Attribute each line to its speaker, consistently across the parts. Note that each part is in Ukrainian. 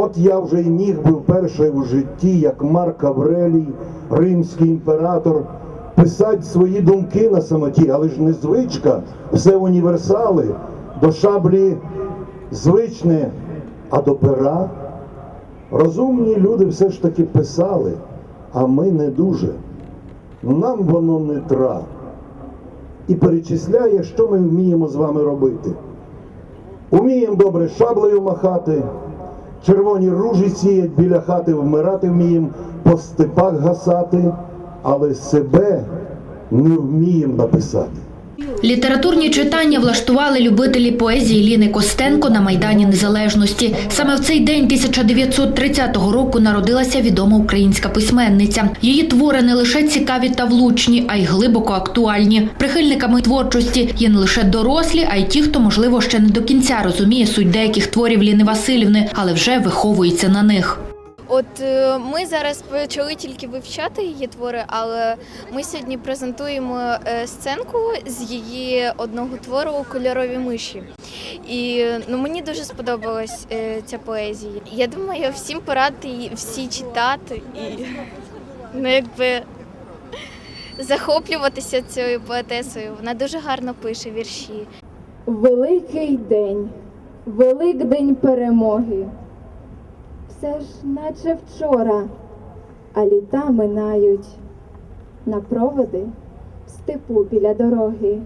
Speaker 1: От я вже й міг би вперше в житті, як Марк Аврелій, римський імператор, писати свої думки на самоті, але ж не звичка, все універсали, до шаблі звичне, а до пера. Розумні люди все ж таки писали, а ми не дуже. Нам воно не тра. І перечисляє, що ми вміємо з вами робити. Уміємо добре шаблею махати, червоні ружі сіять біля хати, вмирати вміємо, по степах гасати, але себе не вміємо написати.
Speaker 2: Літературні читання влаштували любителі поезії Ліни Костенко на Майдані Незалежності. Саме в цей день 1930 року народилася відома українська письменниця. Її твори не лише цікаві та влучні, а й глибоко актуальні. Прихильниками творчості є не лише дорослі, а й ті, хто, можливо, ще не до кінця розуміє суть деяких творів Ліни Васильівни, але вже виховується на них.
Speaker 3: От е, ми зараз почали тільки вивчати її твори, але ми сьогодні презентуємо е, сценку з її одного твору Кольорові миші. І ну мені дуже сподобалась е, ця поезія. Я думаю, всім порадити її всі читати і ну якби захоплюватися цією поетесою. Вона дуже гарно пише вірші.
Speaker 4: Великий день, Великдень перемоги. Все ж наче вчора, а літа минають на проводи в степу біля дороги.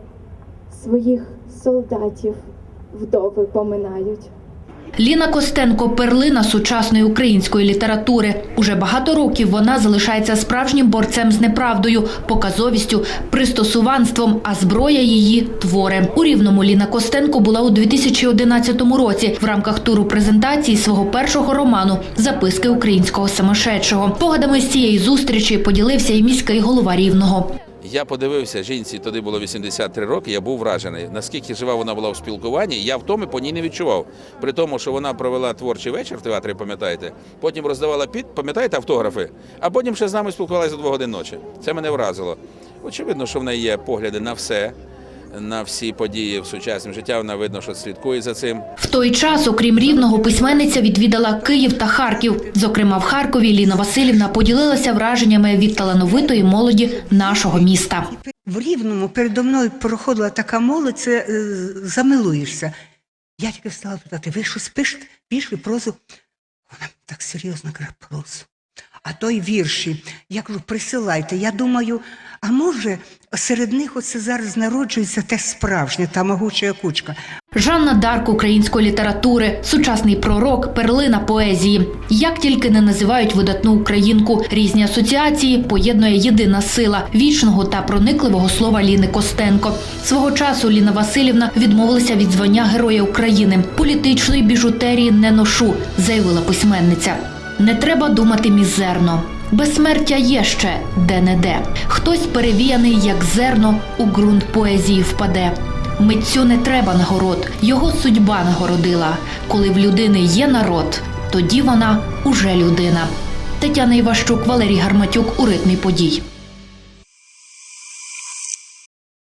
Speaker 4: Своїх солдатів вдови поминають.
Speaker 2: Ліна Костенко перлина сучасної української літератури. Уже багато років вона залишається справжнім борцем з неправдою, показовістю, пристосуванством, а зброя її твори. У рівному Ліна Костенко була у 2011 році в рамках туру презентації свого першого роману Записки українського самошедшого. Погадами з цієї зустрічі поділився і міський голова рівного.
Speaker 5: Я подивився жінці, тоді було 83 роки. Я був вражений. Наскільки жива вона була в спілкуванні, я втоми по ній не відчував. При тому, що вона провела творчий вечір в театрі, пам'ятаєте, потім роздавала під, пам'ятаєте, автографи, а потім ще з нами спілкувалися до двох годин ночі. Це мене вразило. Очевидно, що в неї є погляди на все, на всі події в сучасному житті. Вона видно, що слідкує за цим.
Speaker 2: В той час, окрім рівного, письменниця відвідала Київ та Харків. Зокрема, в Харкові Ліна Васильівна поділилася враженнями від талановитої молоді нашого міста.
Speaker 6: В Рівному передо мною проходила така молодь, це е, замилуєшся. Я тільки стала питати, ви щось пишете? Пішли прозу? Вона так серйозно каже, прозу. А то й вірші. Я кажу, присилайте. Я думаю, а може серед них оце зараз народжується те справжнє, та могуча кучка.
Speaker 2: Жанна Дарк української літератури, сучасний пророк, перлина поезії. Як тільки не називають видатну українку, різні асоціації поєднує єдина сила вічного та проникливого слова Ліни Костенко. Свого часу Ліна Васильівна відмовилася від звання Героя України. Політичної біжутерії не ношу, заявила письменниця. Не треба думати мізерно. Безсмертя є ще де-не-де. Хтось перевіяний, як зерно, у ґрунт поезії впаде. Митцю не треба нагород, його судьба нагородила. Коли в людини є народ, тоді вона уже людина. Тетяна Іващук, Валерій Гарматюк у ритмі подій.